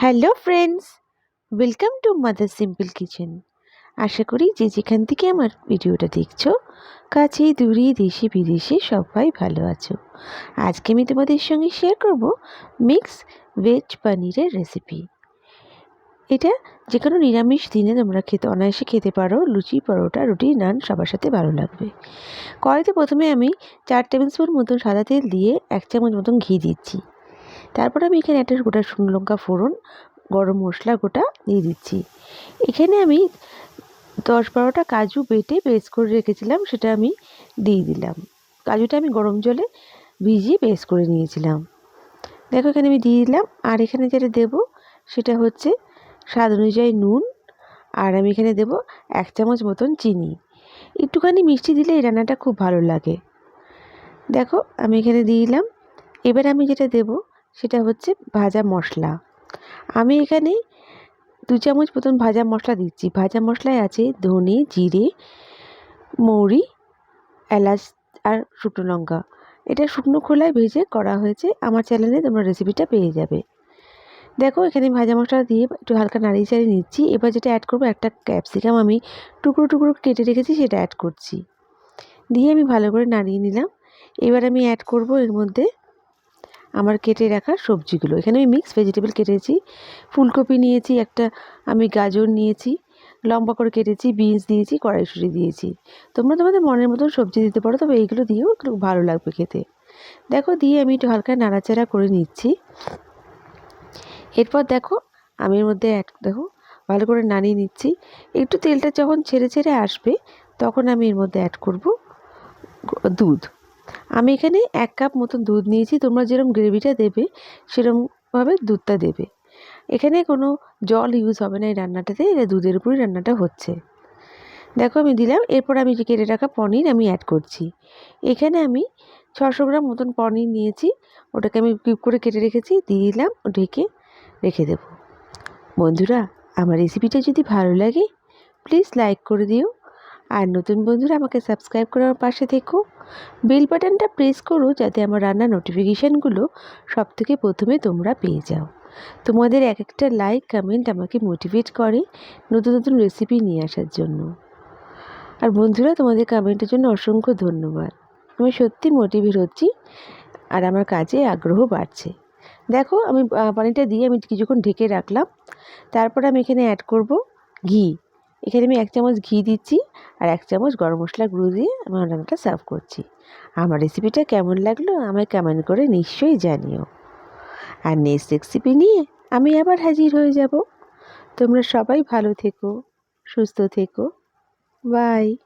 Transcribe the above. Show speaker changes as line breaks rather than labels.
Hello friends, welcome to mother simple kitchen. আশা করি যে যেখান থেকে আমার ভিডিওটা দেখছ, কাছে, দূরে, দেশে, বিদেশে সবাই ভালো আছো। আজকে আমি তোমাদের সঙ্গে শেয়ার করব মিক্স ভেজ পনিরের রেসিপি এটা যে কোনো নিরামিষ দিনে তোমরা খেতে, অনায়াসে খেতে পারো, লুচি, পরোটা, রুটি, নান, সবার সাথে ভালো লাগবে। কড়াইতে প্রথমে আমি চার টেবিল স্পুন মতন সাদা তেল দিয়ে এক চামচ মতন ঘি দিচ্ছি। তারপর আমি এখানে একটা গোটা শুকনো লঙ্কা ফোড়ন, গরম মশলা গোটা দিয়ে দিচ্ছি। এখানে আমি দশ বারোটা কাজু বেটে পেস্ট করে রেখেছিলাম, সেটা আমি দিয়ে দিলাম। কাজুটা আমি গরম জলে ভিজিয়ে পেস্ট করে নিয়েছিলাম। দেখো এখানে আমি দিয়ে দিলাম, আর এখানে যেটা দেব সেটা হচ্ছে স্বাদ অনুযায়ী নুন, আর আমি এখানে দেব এক চামচ মতন চিনি। একটুখানি মিষ্টি দিলে এই রান্নাটা খুব ভালো লাগে। দেখো আমি এখানে দিয়ে দিলাম। এবার আমি যেটা দেব সেটা হচ্ছে ভাজা মশলা। আমি এখানে দু চামচ মতন ভাজা মশলা দিচ্ছি। ভাজা মশলায় আছে ধনে, জিরে, মৌরি, এলাচ আর শুকনো লঙ্কা। এটা শুকনো খোলায় ভেজে করা হয়েছে। আমার চ্যানেলে তোমরা রেসিপিটা পেয়ে যাবে। দেখো, এখানে ভাজা মশলা দিয়ে একটু হালকা নাড়িয়ে চাড়িয়ে নিচ্ছি। এবার যেটা অ্যাড করব, একটা ক্যাপসিকাম আমি টুকরো টুকরো কেটে রেখেছি, সেটা অ্যাড করছি। দিয়ে আমি ভালো করে নাড়িয়ে নিলাম। এবার আমি অ্যাড করব এর মধ্যে আমার কেটে রাখা সবজিগুলো। এখানে আমি মিক্স ভেজিটেবল কেটেছি। ফুলকপি নিয়েছি একটা, আমি গাজর নিয়েছি, লম্বা করে কেটেছি বিনস দিয়েছি, কড়াইশুঁটি দিয়েছি। তোমরা তোমাদের মনের মতন সবজি দিতে পারো, তবে এইগুলো দিয়েও একটু ভালো লাগবে খেতে। দেখো, দিয়ে আমি একটু হালকা নাড়াচাড়া করে নিচ্ছি। এরপর দেখো, আমি এর মধ্যে দেখো, ভালো করে নাড়িয়ে নিচ্ছি। একটু তেলটা যখন ছেড়ে ছেড়ে আসবে, তখন আমি এর মধ্যে অ্যাড করব দুধ। আমি এখানে এক কাপ মতন দুধ নিয়েছি, তোমরা যেরকম গ্রেভিটা দেবে সেরকমভাবে দুধটা দেবে। এখানে কোনো জল ইউজ হবে না এই রান্নাটাতে, এটা দুধের উপরই রান্নাটা হচ্ছে। দেখো আমি দিলাম, এরপর আমি যে কেটে রাখা পনির আমি অ্যাড করছি। এখানে আমি ছশো গ্রাম মতন পনির নিয়েছি, ওটাকে আমি কিউব করে কেটে রেখেছি, দিয়ে দিলাম, ঢেকে রেখে দেব। বন্ধুরা, আমার রেসিপিটা যদি ভালো লাগে প্লিজ লাইক করে দিও। আর নতুন বন্ধুরা, আমাকে সাবস্ক্রাইব করার পাশে থেকো। বেল বাটনটা প্রেস করো যাতে আমার রান্নার নোটিফিকেশানগুলো সব থেকে প্রথমে তোমরা পেয়ে যাও। তোমাদের এক একটা লাইক কমেন্ট আমাকে মোটিভেট করে নতুন নতুন রেসিপি নিয়ে আসার জন্য। আর বন্ধুরা, তোমাদের কমেন্টের জন্য অসংখ্য ধন্যবাদ। আমি সত্যি মোটিভেট হচ্ছি আর আমার কাজে আগ্রহ বাড়ছে। দেখো, আমি পানিটা দিয়ে আমি কিছুক্ষণ ঢেকে রাখলাম। তারপর আমি এখানে অ্যাড করব ঘি। এখানে আমি এক চামচ ঘি দিচ্ছি আর এক চামচ গরম মশলা গুঁড়ো দিয়ে আমি রান্নাটা সার্ভ করছি। আমার রেসিপিটা কেমন লাগল আমায় কমেন্ট করে নিশ্চয়ই জানিও। আর নেক্সট রেসিপি নিয়ে আমি আবার হাজির হয়ে যাব। তোমরা সবাই ভালো থেকো, সুস্থ থেকো। বাই